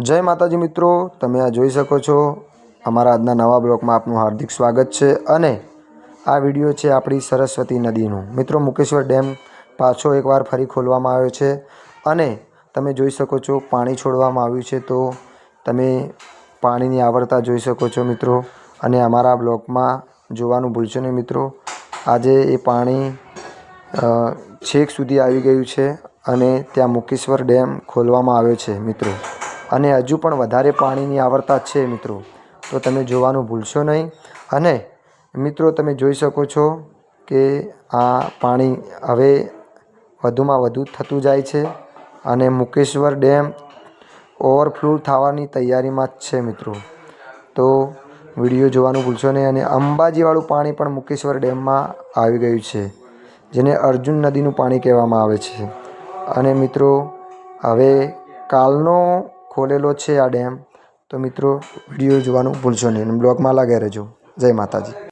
જય માતાજી મિત્રો, તમે આ જોઈ શકો છો. અમારા આજના નવા બ્લોગમાં આપનું હાર્દિક સ્વાગત છે અને આ વીડિયો છે આપણી સરસ્વતી નદીનો. મિત્રો, મુકેશ્વર ડેમ પાછો એકવાર ફરી ખોલવામાં આવ્યો છે અને તમે જોઈ શકો છો પાણી છોડવામાં આવ્યું છે તો તમે પાણીની આવરતા જોઈ શકો છો મિત્રો. અને અમારા બ્લોગમાં જોવાનું ભૂલશો નહીં મિત્રો. આજે એ પાણી છેક સુધી આવી ગયું છે અને ત્યાં મુકેશ્વર ડેમ ખોલવામાં આવ્યો છે મિત્રો. અને હજુ પણ વધારે પાણીની આવરતા છે મિત્રો. તો તમે જોવાનું ભૂલશો નહીં. અને મિત્રો, તમે જોઈ શકો છો કે આ પાણી હવે વધુમાં વધુ થતું જાય છે અને મુકેશ્વર ડેમ ઓવરફ્લો થવાની તૈયારીમાં જ છે મિત્રો. તો વીડિયો જોવાનું ભૂલશો નહીં અને અંબાજીવાળું પાણી પણ મુકેશ્વર ડેમમાં આવી ગયું છે, જેને અર્જુન નદીનું પાણી કહેવામાં આવે છે. અને મિત્રો, હવે કાલનો ખોલેલો છે આ ડેમ. તો મિત્રો, વીડિયો જોવાનું ભૂલશો નહીં અને બ્લોગમાં લાગ્યા રહેજો. જય માતાજી.